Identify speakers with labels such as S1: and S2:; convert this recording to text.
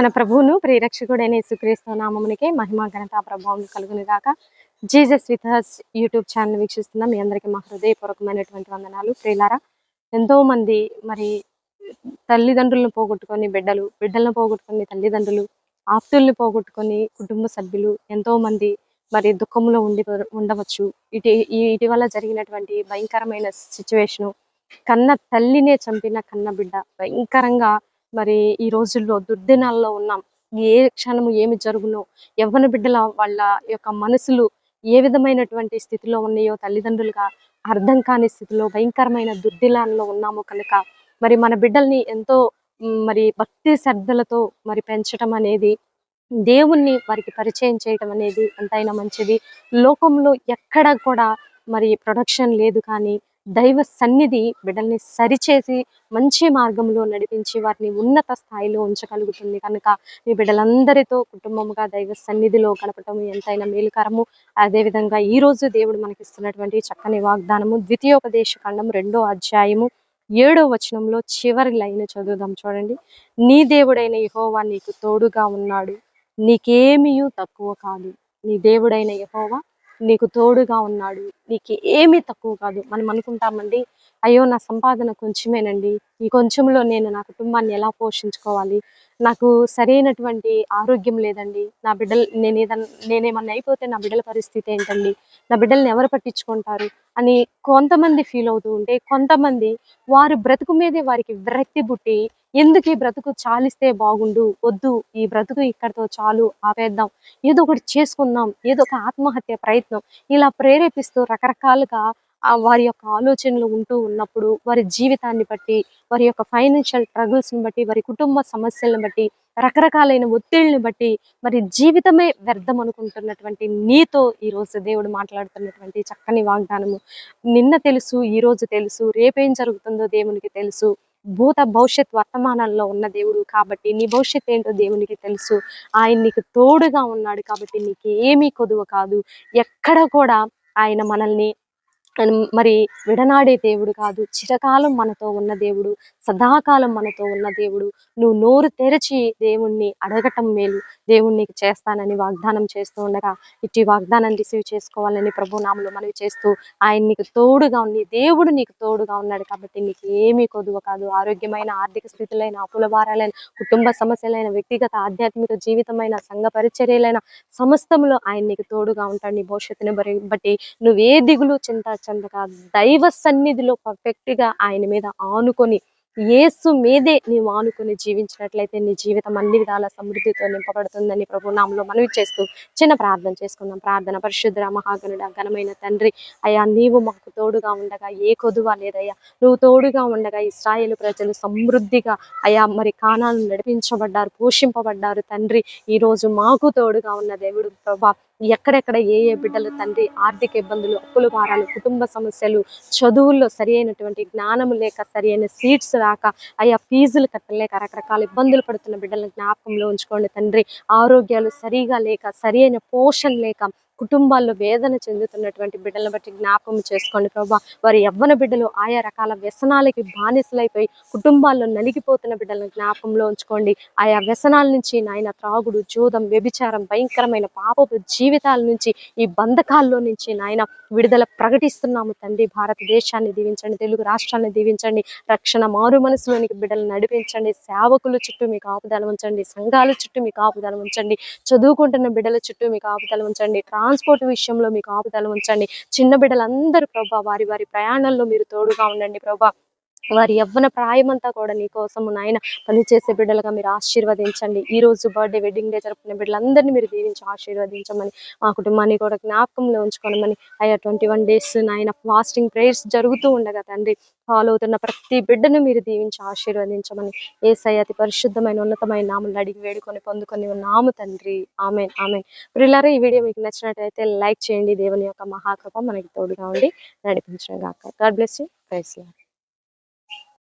S1: మన ప్రభువును ప్రియరక్షకుడైన యేసుక్రీస్తు నామమునికే మహిమ ఘనత ప్రభావం కలుగును గాక. Jesus with us YouTube channel వీక్షిస్తున్న మీ అందరికీ మా హృదయపూర్వకమైనటువంటి వందనాలు. ప్రియులారా ఎంతో మంది మరి తల్లిదండ్రులను పోగొట్టుకొని బిడ్డలు బిడ్డలను పోగొట్టుకొని తల్లిదండ్రులు ఆప్తుల్ని పోగొట్టుకొని కుటుంబ సభ్యులు ఎంతో మంది మరి దుఃఖంలో ఉండి ఉండవచ్చు. ఇటీ ఈ ఇటీవల జరిగినటువంటి భయంకరమైన సిచ్యువేషను కన్న తల్లినే చంపిన కన్న బిడ్డ భయంకరంగా మరి ఈ రోజుల్లో దుర్దినాల్లో ఉన్నాం. ఏ క్షణము ఏమి జరుగునో యవ్వన బిడ్డల వాళ్ళ యొక్క మనసులు ఏ విధమైనటువంటి స్థితిలో ఉన్నాయో తల్లిదండ్రులుగా అర్థం కాని స్థితిలో భయంకరమైన దుర్దిలాల్లో ఉన్నాము కనుక మరి మన బిడ్డల్ని ఎంతో మరి భక్తి శ్రద్ధలతో మరి పెంచడం అనేది దేవుణ్ణి వారికి పరిచయం చేయటం అనేది ఎంతైనా మంచిది. లోకంలో ఎక్కడ కూడా మరి ప్రొడక్షన్ లేదు కానీ దైవ సన్నిధి బిడ్డల్ని సరిచేసి మంచి మార్గంలో నడిపించి వారిని ఉన్నత స్థాయిలో ఉంచగలుగుతుంది. కనుక మీ బిడ్డలందరితో కుటుంబముగా దైవ సన్నిధిలో గడపటం ఎంతైనా మేలుకరము. అదేవిధంగా ఈ రోజు దేవుడు మనకిస్తున్నటువంటి చక్కని వాగ్దానము ద్వితీయోపదేశ ఖండం రెండో అధ్యాయము ఏడో వచనంలో చివరి లైన్ చదువుదాం చూడండి. నీ దేవుడైన యహోవా నీకు తోడుగా ఉన్నాడు నీకేమీ తక్కువ కాదు. నీ దేవుడైన యహోవా నీకు తోడుగా ఉన్నాడు. నీకు ఏమీ తక్కువ కాదు. మనం అనుకుంటామండి అయ్యో నా సంపాదన కొంచెమేనండి. ఈ కొంచెంలో నేను నా కుటుంబాన్ని ఎలా పోషించుకోవాలి? నాకు సరైనటువంటి ఆరోగ్యం లేదండి. నా బిడ్డలు నేను ఏదన్నా నేనేమన్నా అయిపోతే నా బిడ్డల పరిస్థితి ఏంటండి? నా బిడ్డల్ని ఎవరు పట్టించుకుంటారు? అని కొంతమంది ఫీల్ అవుతూ ఉంటే కొంతమంది వారు బ్రతుకు మీదే వారికి విరక్తి పుట్టి ఎందుకు ఈ బ్రతుకు చాలిస్తే బాగుండు? వద్దు ఈ బ్రతుకు ఇక్కడితో చాలు ఆపేద్దాం. ఏదో ఒకటి చేసుకుందాం ఏదో ఒక ఆత్మహత్య ప్రయత్నం. ఇలా ప్రేరేపిస్తూ రకరకాలుగా వారి యొక్క ఆలోచనలు ఉంటూ ఉన్నప్పుడు వారి జీవితాన్ని బట్టి వారి యొక్క ఫైనాన్షియల్ స్ట్రగుల్స్ని బట్టి వారి కుటుంబ సమస్యలను బట్టి రకరకాలైన ఒత్తిళ్ళని బట్టి మరి జీవితమే వ్యర్థం అనుకుంటున్నటువంటి నీతో ఈ రోజు దేవుడు మాట్లాడుతున్నటువంటి చక్కని వాగ్దానము. నిన్న తెలుసు ఈ రోజు తెలుసు రేపేం జరుగుతుందో దేవునికి తెలుసు. భూత భవిష్యత్ వర్తమానాల్లో ఉన్న దేవుడు కాబట్టి నీ భవిష్యత్ ఏంటో దేవునికి తెలుసు. ఆయన నీకు తోడుగా ఉన్నాడు కాబట్టి నీకు ఏమీ కొదువ కాదు. ఎక్కడ కూడా ఆయన మనల్ని మరి విడనాడే దేవుడు కాదు చిరకాలం మనతో ఉన్న దేవుడు సదాకాలం మనతో ఉన్న దేవుడు. నువ్వు నోరు తెరచి దేవుణ్ణి అడగటం మేలు. దేవుణ్ణి చేస్తానని వాగ్దానం చేస్తూ ఉండగా ఇట్టి వాగ్దానం రిసీవ్ చేసుకోవాలని ప్రభు నామలో మనవి చేస్తూ ఆయన నీకు తోడుగా ఉంది దేవుడు నీకు తోడుగా ఉన్నాడు కాబట్టి నీకు ఏమీ కొదువ కాదు. ఆరోగ్యమైన ఆర్థిక స్థితులైన అప్పుల భారాలైన కుటుంబ సమస్యలైన వ్యక్తిగత ఆధ్యాత్మిక జీవితమైన సంఘ పరిచర్యలైన సమస్తంలో ఆయన నీకు తోడుగా ఉంటాడు. నీ భవిష్యత్తుని బట్టి నువ్వే దిగులు చింత చెందక దైవ సన్నిధిలో పర్ఫెక్ట్గా ఆయన మీద ఆనుకొని యేసు మీదే నీవు ఆనుకొని జీవించినట్లయితే నీ జీవితం అన్ని విధాల సమృద్ధితో నింపబడుతుందని ప్రభు నామంలో మనవి చేస్తూ చిన్న ప్రార్థన చేసుకుందాం. ప్రార్థన పరిశుద్ధ మహాగణుడ ఘనమైన తండ్రి అయ్యా నీవు మాకు తోడుగా ఉండగా ఏ కొదువ లేదయ్యా. నువ్వు తోడుగా ఉండగా ఇస్రాయేల్ ప్రజలు సమృద్ధిగా అయ్యా మరి కానాలను నడిపించబడ్డారు పోషింపబడ్డారు తండ్రి. ఈ రోజు మాకు తోడుగా ఉన్న దేవుడు ప్రభా ఎక్కడెక్కడ ఏ ఏ బిడ్డలు తండ్రి ఆర్థిక ఇబ్బందులు అప్పుల భారాలు కుటుంబ సమస్యలు చదువుల్లో సరి అయినటువంటి జ్ఞానం లేక సరి అయిన సీట్స్ రాక అయ్యా ఫీజులు కట్టలేక రకరకాల ఇబ్బందులు పడుతున్న బిడ్డలను జ్ఞాపకంలో ఉంచుకోండి తండ్రి. ఆరోగ్యాలు సరిగా లేక సరి అయిన పోషణ లేక కుటుంబాల్లో వేదన చెందుతున్నటువంటి బిడ్డలను బట్టి జ్ఞాపకం చేసుకోండి ప్రభా. వారి యవ్వన బిడ్డలు ఆయా రకాల వ్యసనాలకి బానిసలైపోయి కుటుంబాల్లో నలిగిపోతున్న బిడ్డలను జ్ఞాపకంలో ఉంచుకోండి. ఆయా వ్యసనాల నుంచి నాయన త్రాగుడు జూదం వ్యభిచారం భయంకరమైన పాపపు జీవితాల నుంచి ఈ బంధకాల్లో నుంచి నాయన విడుదల ప్రకటిస్తున్నాము తండ్రి. భారతదేశాన్ని దీవించండి తెలుగు రాష్ట్రాన్ని దీవించండి. రక్షణ మారు మనసులోనికి బిడ్డలు నడిపించండి. సేవకుల చుట్టూ మీకు ఆపుదల ఉంచండి. సంఘాల చుట్టూ మీకు ఆపుదల ఉంచండి. చదువుకుంటున్న బిడ్డల చుట్టూ మీకు ఆపుదల ఉంచండి. ట్రాన్స్పోర్ట్ విషయంలో మీకు ఆపుదల ఉంచండి. చిన్న బిడ్డలందరూ ప్రభా వారి వారి ప్రయాణంలో మీరు తోడుగా ఉండండి ప్రభా. వారి యవ్వన ప్రాయమంతా కూడా నీ కోసం నాయన పనిచేసే బిడ్డలుగా మీరు ఆశీర్వదించండి. ఈ రోజు బర్త్డే వెడ్డింగ్ డే జరుపుకునే బిడ్డలందరినీ మీరు దీవించి ఆశీర్వదించమని మా కుటుంబాన్ని కూడా జ్ఞాపకంలో ఉంచుకోనమని అయ్యా ట్వంటీ వన్ డేస్ నాయన ఫాస్టింగ్ ప్రేయర్స్ జరుగుతూ ఉండగా తండ్రి ఫాలో అవుతున్న ప్రతి బిడ్డను మీరు దీవించి ఆశీర్వదించమని ఏ అతి పరిశుద్ధమైన ఉన్నతమైన నామలు అడిగి వేడుకొని పొందుకొని ఉన్నాము తండ్రి. ఆమె ఆమె ప్రిల్లరా ఈ వీడియో మీకు నచ్చినట్టయితే లైక్ చేయండి. దేవుని యొక్క మహాకృప మనకి తోడుగా ఉండి నడిపించడం కాక గాడ్ బ్లెస్ యూ. ప్రైస్